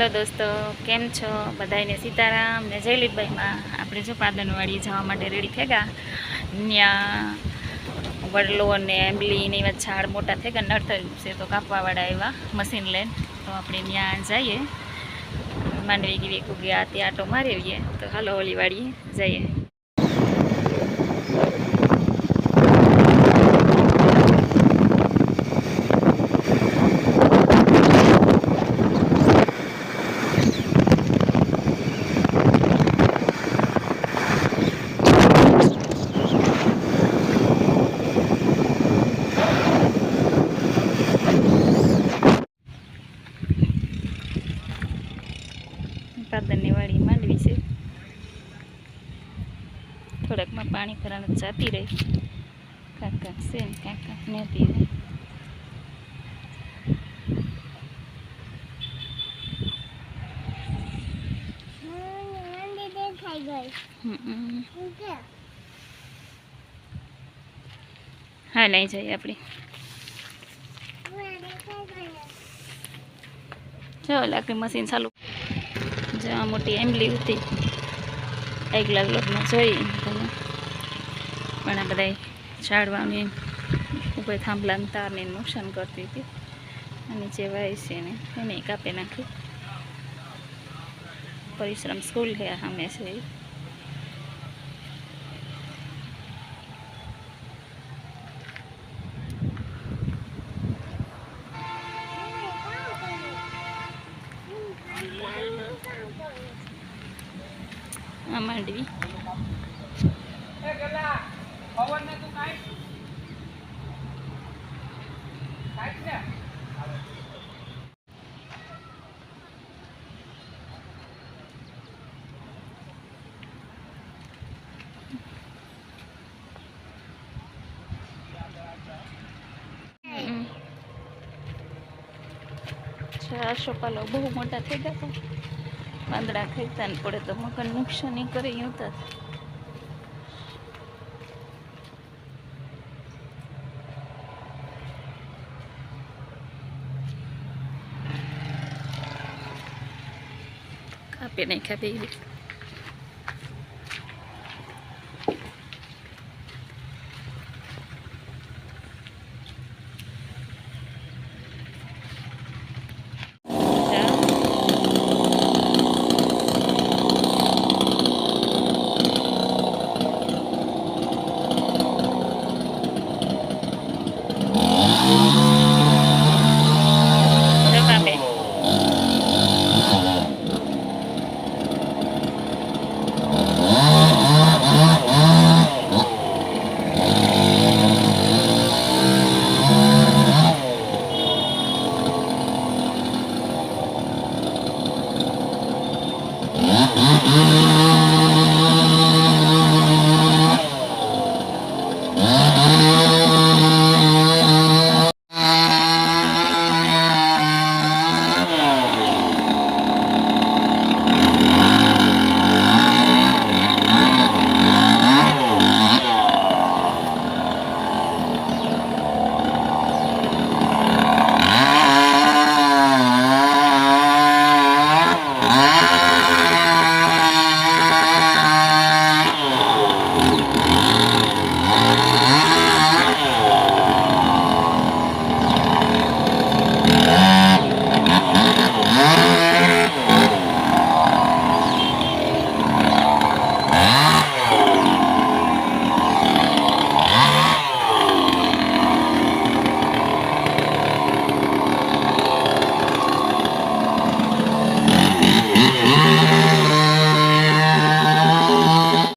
હાલો દોસ્તો, કેમ છો? બધાને સીતારામ ને જયલીભાઈમાં આપણે જો પાદનવાડી જવા માટે રેડી થેગા ત્યાં વડલો અને એમ્બલી ને એવા ઝાડ મોટા થઈ ગયા નર્સરી છે તો કાપવાવાળા આવ્યા મશીન લઈને. તો આપણે ત્યાં જઈએ. માંડવી ગીવી આ ત્યાં આટો મારી આવીએ. તો હાલો ઓલી જઈએ પાદરની વાડી માંડવી છે થોડાકમાં પાણી ભરાણ જાતી રહી. કાંક છે ને, કાંક કાંક નહોતી હા, લઈ જઈએ આપણે. ચાલો લાકડી મશીન ચાલુ. જ્યાં મોટી એમલી હતી. આગલા બ્લોકમાં જોઈ તમે. ઘણા બધા ઝાડવાની ઉપર થાંભલાને તારને નુકસાન કરતી હતી. અને જે વાય છે ને એને કાપી નાખી. પરિશ્રમ સ્કૂલ ગયા આ સામે છે એ. આ માંડવી હમ. આ સોપાલો બહુ મોટા થઈ ગયા હતા પાંદડા ખાઈતા ને પડે તો મકાન નુકસાની એવું હતા. કાપી નાખ્યા બે